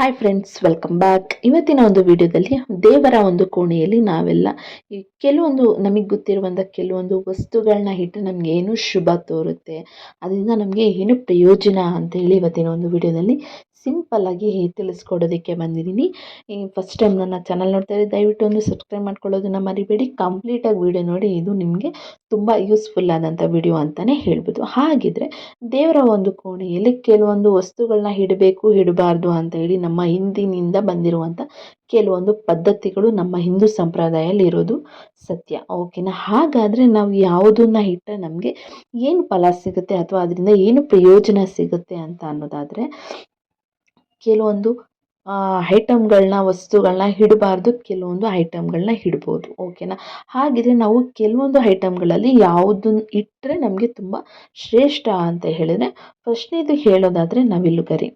Hi friends welcome back ಇವತ್ತಿನ ಒಂದು ವಿಡಿಯೋದಲ್ಲಿ ದೇವರ ಒಂದು ಕೋಣೆಯಲ್ಲಿ ನಾವೆಲ್ಲ ಕೆಲವೊಂದು ನಮಗೆ ಗೊತ್ತಿರುವಂಥ ಕೆಲವೊಂದು ವಸ್ತುಗಳನ್ನ ಇಟ್ಟು ನಮಗೆ ಏನು ಶುಭ ತೋರುತ್ತೆ, ಅದರಿಂದ ನಮಗೆ ಏನು ಪ್ರಯೋಜನ ಅಂತ ಹೇಳಿ ಇವತ್ತಿನ ಒಂದು ವಿಡಿಯೋದಲ್ಲಿ ಸಿಂಪಲ್ ಆಗಿ ತಿಳಿಸ್ಕೊಡೋದಕ್ಕೆ ಬಂದಿದ್ದೀನಿ. ಈ ಫಸ್ಟ್ ಟೈಮ್ ನನ್ನ ಚಾನಲ್ ನೋಡ್ತಾ ಇದ್ದರೆ ದಯವಿಟ್ಟು ಒಂದು ಸಬ್ಸ್ಕ್ರೈಬ್ ಮಾಡ್ಕೊಳ್ಳೋದನ್ನ ಮರಿಬೇಡಿ. ಕಂಪ್ಲೀಟಾಗಿ ವಿಡಿಯೋ ನೋಡಿ, ಇದು ನಿಮಗೆ ತುಂಬ ಯೂಸ್ಫುಲ್ ಆದಂಥ ವಿಡಿಯೋ ಅಂತಲೇ ಹೇಳ್ಬೋದು. ಹಾಗಿದ್ರೆ ದೇವರ ಒಂದು ಕೋಣೆಯಲ್ಲಿ ಕೆಲವೊಂದು ವಸ್ತುಗಳನ್ನ ಇಡಬೇಕು ಹಿಡಬಾರ್ದು ಅಂತ ಹೇಳಿ ನಮ್ಮ ಹಿಂದಿನಿಂದ ಬಂದಿರುವಂಥ ಕೆಲವೊಂದು ಪದ್ಧತಿಗಳು ನಮ್ಮ ಹಿಂದೂ ಸಂಪ್ರದಾಯಲ್ಲಿ ಇರೋದು ಸತ್ಯ. ಓಕೆನಾ ಹಾಗಾದರೆ ನಾವು ಯಾವುದನ್ನ ಇಟ್ಟರೆ ನಮಗೆ ಏನು ಫಲ ಸಿಗುತ್ತೆ ಅಥವಾ ಅದರಿಂದ ಏನು ಪ್ರಯೋಜನ ಸಿಗುತ್ತೆ ಅಂತ ಅನ್ನೋದಾದರೆ ಕೆಲವೊಂದು ಐಟಮ್ಗಳನ್ನ ವಸ್ತುಗಳನ್ನ ಇಡಬಾರ್ದು ಕೆಲವೊಂದು ಐಟಮ್ಗಳನ್ನ ಇಡ್ಬೋದು ಓಕೆನಾ ಹಾಗಿದ್ರೆ ನಾವು ಕೆಲವೊಂದು ಐಟಮ್ಗಳಲ್ಲಿ ಯಾವುದನ್ನ ಇಟ್ಟರೆ ನಮಗೆ ತುಂಬ ಶ್ರೇಷ್ಠ ಅಂತ ಹೇಳಿದರೆ ಫಸ್ಟ್ನೇದು ಹೇಳೋದಾದರೆ ನವಿಲುಗರಿ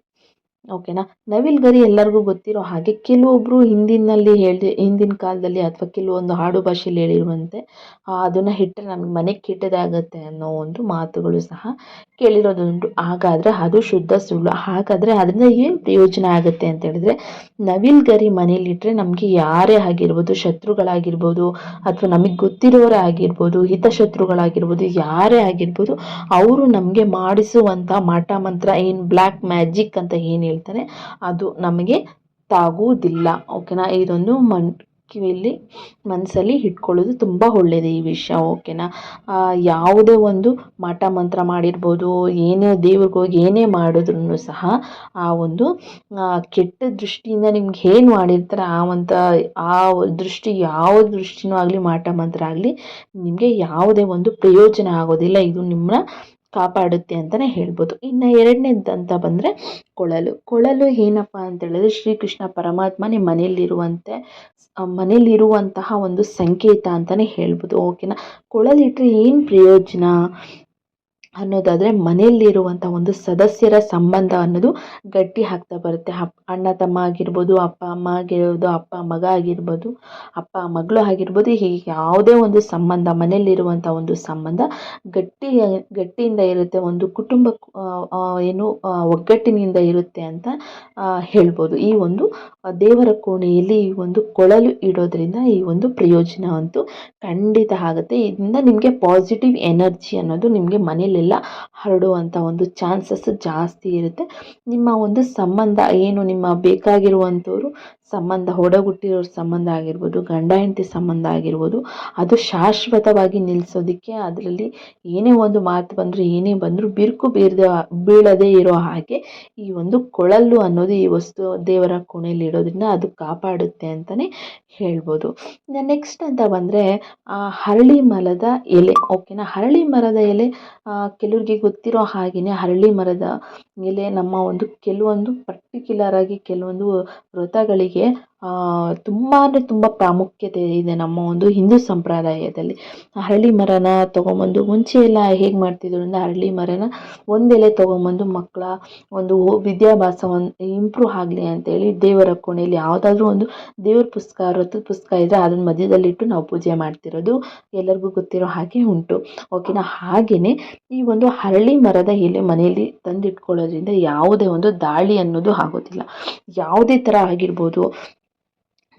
ಓಕೆನಾ? ನವಿಲ್ಗರಿ ಎಲ್ಲರಿಗೂ ಗೊತ್ತಿರೋ ಹಾಗೆ ಕೆಲವೊಬ್ಬರು ಹಿಂದಿನಲ್ಲಿ ಹೇಳಿ ಹಿಂದಿನ ಕಾಲದಲ್ಲಿ ಅಥವಾ ಕೆಲವೊಂದು ಹಾಡು ಭಾಷೆಯಲ್ಲಿ ಹೇಳಿರುವಂತೆ ಅದನ್ನು ಇಟ್ಟರೆ ನಮಗೆ ಮನೆ ಕೆಟ್ಟದಾಗತ್ತೆ ಅನ್ನೋ ಒಂದು ಮಾತುಗಳು ಸಹ ಕೇಳಿರೋದುಂಟು. ಹಾಗಾದರೆ ಅದು ಶುದ್ಧ ಸುಳ್ಳು. ಹಾಗಾದರೆ ಅದರಿಂದ ಏನು ಪ್ರಯೋಜನ ಆಗುತ್ತೆ ಅಂತ ಹೇಳಿದ್ರೆ ನವಿಲ್ಗರಿ ಮನೇಲಿಟ್ಟರೆ ನಮಗೆ ಯಾರೇ ಆಗಿರ್ಬೋದು, ಶತ್ರುಗಳಾಗಿರ್ಬೋದು, ಅಥವಾ ನಮಗೆ ಗೊತ್ತಿರೋರೇ ಆಗಿರ್ಬೋದು, ಹಿತಶತ್ರುಗಳಾಗಿರ್ಬೋದು, ಯಾರೇ ಆಗಿರ್ಬೋದು, ಅವರು ನಮಗೆ ಮಾಡಿಸುವಂಥ ಮಾಟ, ಮಂತ್ರ, ಏನು ಬ್ಲ್ಯಾಕ್ ಮ್ಯಾಜಿಕ್ ಅಂತ ಏನು ಹೇಳ್ತಾರೆ ಅದು ನಮಗೆ ತಾಗುವುದಿಲ್ಲ. ಓಕೆನಾ ಇದೊಂದು ಮನ್, ಕಿವಿಯಲ್ಲಿ ಮನಸ್ಸಲ್ಲಿ ಇಟ್ಕೊಳ್ಳೋದು ತುಂಬ ಒಳ್ಳೆಯದು ಈ ವಿಷಯ. ಓಕೆನಾ ಯಾವುದೇ ಒಂದು ಮಾಟ ಮಂತ್ರ ಮಾಡಿರ್ಬೋದು, ಏನೇ ದೇವ್ರಿಗೆ ಹೋಗಿ ಏನೇ ಮಾಡಿದ್ರು ಸಹ ಆ ಒಂದು ಕೆಟ್ಟ ದೃಷ್ಟಿಯಿಂದ ನಿಮ್ಗೆ ಏನು ಮಾಡಿರ್ತಾರೆ ಆ ಒಂದು ಆ ದೃಷ್ಟಿ ಯಾವ ದೃಷ್ಟಿನೂ ಆಗಲಿ ಮಾಟ ಮಂತ್ರ ಆಗಲಿ, ನಿಮಗೆ ಯಾವುದೇ ಒಂದು ಪ್ರಯೋಜನ ಆಗೋದಿಲ್ಲ. ಇದು ನಿಮ್ಮನ್ನ ಕಾಪಾಡುತ್ತೆ ಅಂತಲೇ ಹೇಳ್ಬೋದು. ಇನ್ನು ಎರಡನೇದು ಅಂತ ಬಂದರೆ ಕೊಳಲು. ಕೊಳಲು ಏನಪ್ಪ ಅಂತ ಹೇಳಿದ್ರೆ ಶ್ರೀಕೃಷ್ಣ ಪರಮಾತ್ಮ ನಿಮ್ಮ ಮನೆಯಲ್ಲಿರುವಂತೆ ಮನೆಯಲ್ಲಿರುವಂತಹ ಒಂದು ಸಂಕೇತ ಅಂತಲೇ ಹೇಳ್ಬೋದು. ಓಕೆನಾ ಕೊಳಲಿಟ್ಟರೆ ಏನು ಪ್ರಯೋಜನ? ಅನ್ನೋದಾದರೆ ಮನೆಯಲ್ಲಿರುವಂಥ ಒಂದು ಸದಸ್ಯರ ಸಂಬಂಧ ಅನ್ನೋದು ಗಟ್ಟಿ ಆಗ್ತಾ ಬರುತ್ತೆ. ಅಣ್ಣ, ತಮ್ಮ ಆಗಿರ್ಬೋದು, ಅಪ್ಪ, ಅಮ್ಮ ಆಗಿರ್ಬೋದು, ಅಪ್ಪ, ಮಗ ಆಗಿರ್ಬೋದು, ಅಪ್ಪ, ಮಗಳು ಆಗಿರ್ಬೋದು, ಹೀಗೆ ಯಾವುದೇ ಒಂದು ಸಂಬಂಧ ಮನೆಯಲ್ಲಿರುವಂಥ ಒಂದು ಸಂಬಂಧ ಗಟ್ಟಿ, ಗಟ್ಟಿಯಿಂದ ಇರುತ್ತೆ. ಒಂದು ಕುಟುಂಬ ಏನು ಒಗ್ಗಟ್ಟಿನಿಂದ ಇರುತ್ತೆ ಅಂತ ಹೇಳ್ಬೋದು. ಈ ಒಂದು ದೇವರ ಕೋಣೆಯಲ್ಲಿ ಈ ಒಂದು ಕೊಳಲು ಇಡೋದ್ರಿಂದ ಈ ಒಂದು ಪ್ರಯೋಜನ ಅಂತೂ ಖಂಡಿತ ಆಗುತ್ತೆ. ಇದರಿಂದ ನಿಮಗೆ ಪಾಸಿಟಿವ್ ಎನರ್ಜಿ ಅನ್ನೋದು ನಿಮಗೆ ಮನೆಯಲ್ಲೆಲ್ಲ ಹರಡುವಂಥ ಒಂದು ಚಾನ್ಸಸ್ ಜಾಸ್ತಿ ಇರುತ್ತೆ. ನಿಮ್ಮ ಒಂದು ಸಂಬಂಧ ಏನು ನಿಮ್ಮ ಬೇಕಾಗಿರುವಂಥವ್ರು ಸಂಬಂಧ ಹೊಡಗುಟ್ಟಿರೋ ಸಂಬಂಧ ಆಗಿರ್ಬೋದು, ಗಂಡ ಹೆಂಡತಿ ಸಂಬಂಧ ಆಗಿರ್ಬೋದು, ಅದು ಶಾಶ್ವತವಾಗಿ ನಿಲ್ಲಿಸೋದಕ್ಕೆ ಅದರಲ್ಲಿ ಏನೇ ಒಂದು ಮಾತು ಬಂದರೂ, ಏನೇ ಬಂದರೂ ಬಿರುಕು ಬೀರ್ದ, ಬೀಳದೇ ಇರೋ ಹಾಗೆ ಈ ಒಂದು ಕೊಳಲು ಅನ್ನೋದು ಈ ವಸ್ತು ದೇವರ ಕೋಣೆಯಲ್ಲಿ ಇಡೋದ್ರಿಂದ ಅದು ಕಾಪಾಡುತ್ತೆ ಅಂತಲೇ ಹೇಳ್ಬೋದು. ನೆಕ್ಸ್ಟ್ ಅಂತ ಬಂದರೆ ಹರಳಿ ಮರದ ಎಲೆ ಓಕೆನಾ ಹರಳಿ ಮರದ ಎಲೆ ಕೆಲವ್ರಿಗೆ ಗೊತ್ತಿರೋ ಹಾಗೆಯೇ ಹರಳಿ ಮರದ ಎಲೆ ನಮ್ಮ ಒಂದು ಕೆಲವೊಂದು ಪರ್ಟಿಕ್ಯುಲರ್ ಆಗಿ ಕೆಲವೊಂದು ವ್ರತಗಳಿಗೆ ಗಳಿಗೆ ತುಂಬ ಅಂದರೆ ತುಂಬ ಪ್ರಾಮುಖ್ಯತೆ ಇದೆ ನಮ್ಮ ಒಂದು ಹಿಂದೂ ಸಂಪ್ರದಾಯದಲ್ಲಿ. ಅರಳಿ ಮರನ ತೊಗೊಂಬಂದು ಮುಂಚೆ ಎಲ್ಲ ಹೇಗೆ ಮಾಡ್ತಿದ್ರು ಅಂದರೆ ಅರಳಿ ಮರನ ಒಂದೆಲೆ ತೊಗೊಂಬಂದು ಮಕ್ಕಳ ಒಂದು ವಿದ್ಯಾಭ್ಯಾಸವನ್ನು ಇಂಪ್ರೂವ್ ಆಗಲಿ ಅಂತೇಳಿ ದೇವರ ಕೋಣೆಯಲ್ಲಿ ಯಾವುದಾದ್ರೂ ಒಂದು ದೇವ್ರ ಪುಸ್ತಕ ವ್ರತದ ಪುಸ್ತಕ ಇದ್ದರೆ ಅದನ್ನ ಮಧ್ಯದಲ್ಲಿಟ್ಟು ನಾವು ಪೂಜೆ ಮಾಡ್ತಿರೋದು ಎಲ್ಲರಿಗೂ ಗೊತ್ತಿರೋ ಹಾಗೆ ಉಂಟು. ಓಕೆನಾ ಹಾಗೆಯೇ ಈ ಒಂದು ಹರಳಿ ಮರದ ಎಲೆ ಮನೆಯಲ್ಲಿ ತಂದಿಟ್ಕೊಳ್ಳೋದ್ರಿಂದ ಯಾವುದೇ ಒಂದು ದಾಳಿ ಅನ್ನೋದು ಆಗೋದಿಲ್ಲ. ಯಾವುದೇ ಥರ ಆಗಿರ್ಬೋದು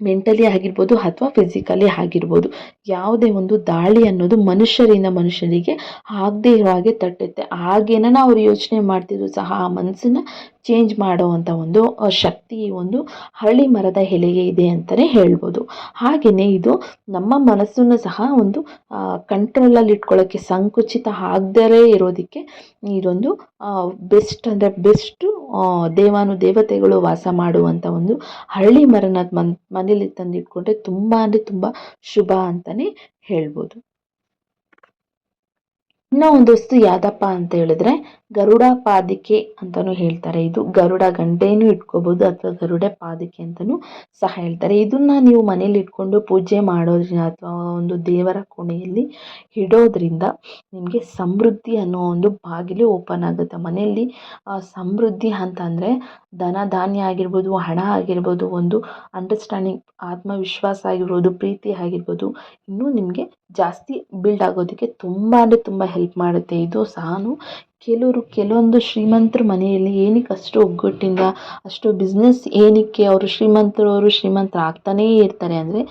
ಮೆಂಟಲಿ ಆಗಿರ್ಬೋದು ಅಥವಾ ಫಿಸಿಕಲಿ ಆಗಿರ್ಬೋದು. ಯಾವುದೇ ಒಂದು ದಾಳಿ ಅನ್ನೋದು ಮನುಷ್ಯರಿಂದ ಮನುಷ್ಯರಿಗೆ ಆಗದೇ ಇರೋ ಹಾಗೆ ತಟ್ಟುತ್ತೆ. ಹಾಗೇನ ಅವ್ರು ಯೋಚನೆ ಮಾಡ್ತಿದ್ರು ಸಹ ಆ ಮನಸ್ಸನ್ನ ಚೇಂಜ್ ಮಾಡುವಂಥ ಒಂದು ಶಕ್ತಿ ಒಂದು ಹರಳಿ ಮರದ ಎಲೆಗೆ ಇದೆ ಅಂತಲೇ ಹೇಳ್ಬೋದು. ಹಾಗೆಯೇ ಇದು ನಮ್ಮ ಮನಸ್ಸನ್ನು ಸಹ ಒಂದು ಕಂಟ್ರೋಲಲ್ಲಿ ಇಟ್ಕೊಳ್ಳೋಕ್ಕೆ ಸಂಕುಚಿತ ಆಗದೇ ಇರೋದಕ್ಕೆ ಇದೊಂದು ಬೆಸ್ಟ್ ಅಂದರೆ ಬೆಸ್ಟು ದೇವಾನು ದೇವತೆಗಳು ವಾಸ ಮಾಡುವಂಥ ಒಂದು ಹರಳಿ ಮರನ ಮನ್, ಮನೇಲಿ ತಂದಿಟ್ಕೊಂಡ್ರೆ ತುಂಬ ಅಂದರೆ ತುಂಬ ಶುಭ ಅಂತಲೇ ಹೇಳ್ಬೋದು. ಇನ್ನೂ ಒಂದು ವಸ್ತು ಯಾವುದಪ್ಪ ಅಂತ ಹೇಳಿದ್ರೆ ಗರುಡ ಪಾದಿಕೆ ಅಂತಲೂ ಹೇಳ್ತಾರೆ. ಇದು ಗರುಡ ಗಂಟೆನೂ ಇಟ್ಕೋಬೋದು ಅಥವಾ ಗರುಡ ಪಾದಿಕೆ ಅಂತಲೂ ಸಹ ಹೇಳ್ತಾರೆ. ಇದನ್ನು ನೀವು ಮನೇಲಿ ಇಟ್ಕೊಂಡು ಪೂಜೆ ಮಾಡೋದ್ರಿಂದ ಅಥವಾ ಒಂದು ದೇವರ ಕೋಣೆಯಲ್ಲಿ ಇಡೋದ್ರಿಂದ ನಿಮಗೆ ಸಮೃದ್ಧಿ ಅನ್ನೋ ಒಂದು ಬಾಗಿಲು ಓಪನ್ ಆಗುತ್ತೆ. ಮನೆಯಲ್ಲಿ ಸಮೃದ್ಧಿ ಅಂತಂದರೆ ಧನ ಧಾನ್ಯ ಆಗಿರ್ಬೋದು, ಹಣ ಆಗಿರ್ಬೋದು, ಒಂದು ಅಂಡರ್ಸ್ಟ್ಯಾಂಡಿಂಗ್ ಆತ್ಮವಿಶ್ವಾಸ ಆಗಿರ್ಬೋದು, ಪ್ರೀತಿ ಆಗಿರ್ಬೋದು, ಇನ್ನೂ ನಿಮಗೆ ಜಾಸ್ತಿ ಬಿಲ್ಡ್ ಆಗೋದಕ್ಕೆ ತುಂಬ ಅಂದರೆ ತುಂಬ ಹೆಲ್ಪ್ ಮಾಡುತ್ತೆ. ಇದು ಸಾನು ಕೆಲವರು ಕೆಲವೊಂದು ಶ್ರೀಮಂತರ ಮನೆಯಲ್ಲಿ ಏನಕ್ಕೆ ಅಷ್ಟು ಒಗ್ಗಟ್ಟಿಂದ, ಅಷ್ಟು ಬಿಸ್ನೆಸ್ ಏನಕ್ಕೆ ಅವರು ಶ್ರೀಮಂತರು ಅವರು ಶ್ರೀಮಂತರು ಆಗ್ತಾನೇ ಇರ್ತಾರೆ. ಅಂದರೆ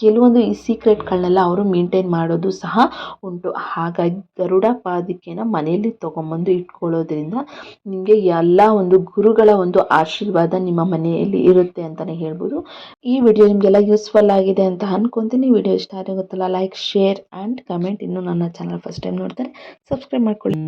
ಕೆಲವೊಂದು ಈ ಸೀಕ್ರೆಟ್ಗಳನ್ನೆಲ್ಲ ಅವರು ಮೇಂಟೈನ್ ಮಾಡೋದು ಸಹ ಉಂಟು. ಹಾಗಾಗಿ ಗರುಡ ಪಾದುಕೆನ ಮನೆಯಲ್ಲಿ ತೊಗೊಂಬಂದು ಇಟ್ಕೊಳ್ಳೋದ್ರಿಂದ ನಿಮಗೆ ಎಲ್ಲ ಒಂದು ಗುರುಗಳ ಒಂದು ಆಶೀರ್ವಾದ ನಿಮ್ಮ ಮನೆಯಲ್ಲಿ ಇರುತ್ತೆ ಅಂತಲೇ ಹೇಳ್ಬೋದು. ಈ ವಿಡಿಯೋ ನಿಮಗೆಲ್ಲ ಯೂಸ್ಫುಲ್ ಆಗಿದೆ ಅಂತ ಅನ್ಕೊತೀನಿ. ವಿಡಿಯೋ ಇಷ್ಟ ಗೊತ್ತಲ್ಲ ಲೈಕ್ ಶೇರ್ ಆ್ಯಂಡ್ ಕಮೆಂಟ್ ಇನ್ನೂ ನನ್ನ ಚಾನಲ್ ಫಸ್ಟ್ ಟೈಮ್ ನೋಡ್ತಾರೆ ಸಬ್ಸ್ಕ್ರೈಬ್ ಮಾಡ್ಕೊಳ್ಳಿ.